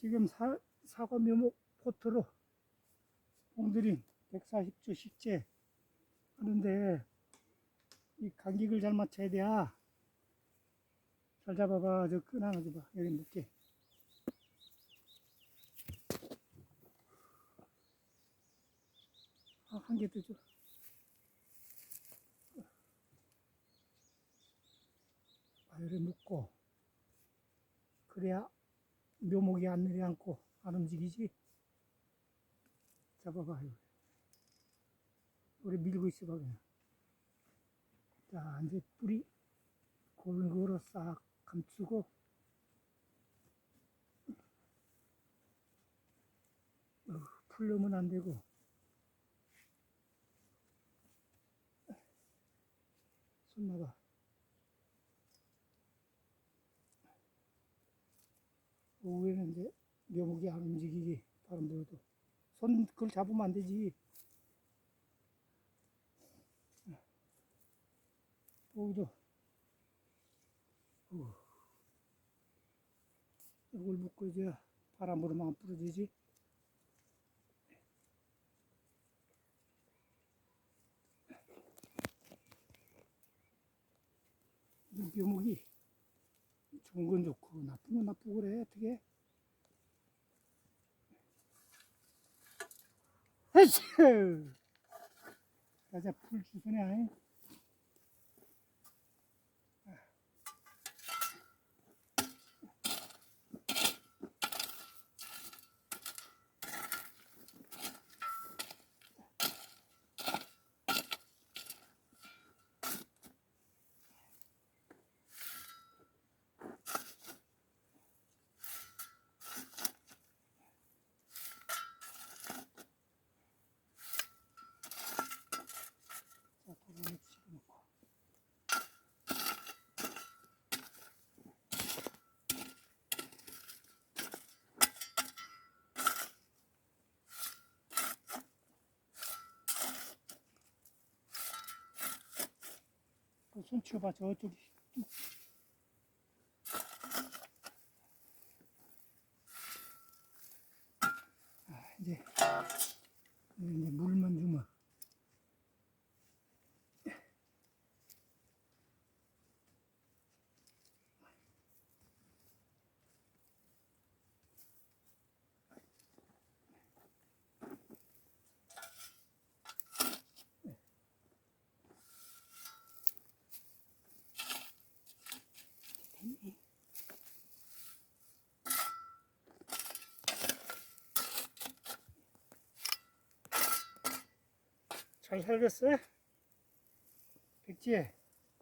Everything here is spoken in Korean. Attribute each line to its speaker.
Speaker 1: 지금 사, 사과 묘목 포트로 봉드린 140주 식재 하는데 이 간격을 잘 맞춰야 돼야 잘 잡아봐. 저끈 하나 줘봐. 여기 묶게 아, 한개더 줘. 바위를 묶고. 그래야 묘목이 안 내려앉고 안 움직이지? 잡아봐요. 우리 밀고 있어봐 그냥. 자 이제 뿌리 골고루 싹 감추고. 어, 풀려면 안 되고. 손 놔봐 오후에는 이제 묘목이 안 움직이게 바람 불어도. 손 그걸 잡으면 안 되지. 오후도. 어. 이걸 묶고 이제 바람 불으면 안 부러지지. 이 묘목이 좋은 건 좋고 나쁜 건 나쁘고 그래 어떻게? 헤슈 가자 풀 주소네 아이 자 도로에 집어넣고 그손 치워봐 저쪽이 아 이제 이제 물 잘 살겠어? 백지혜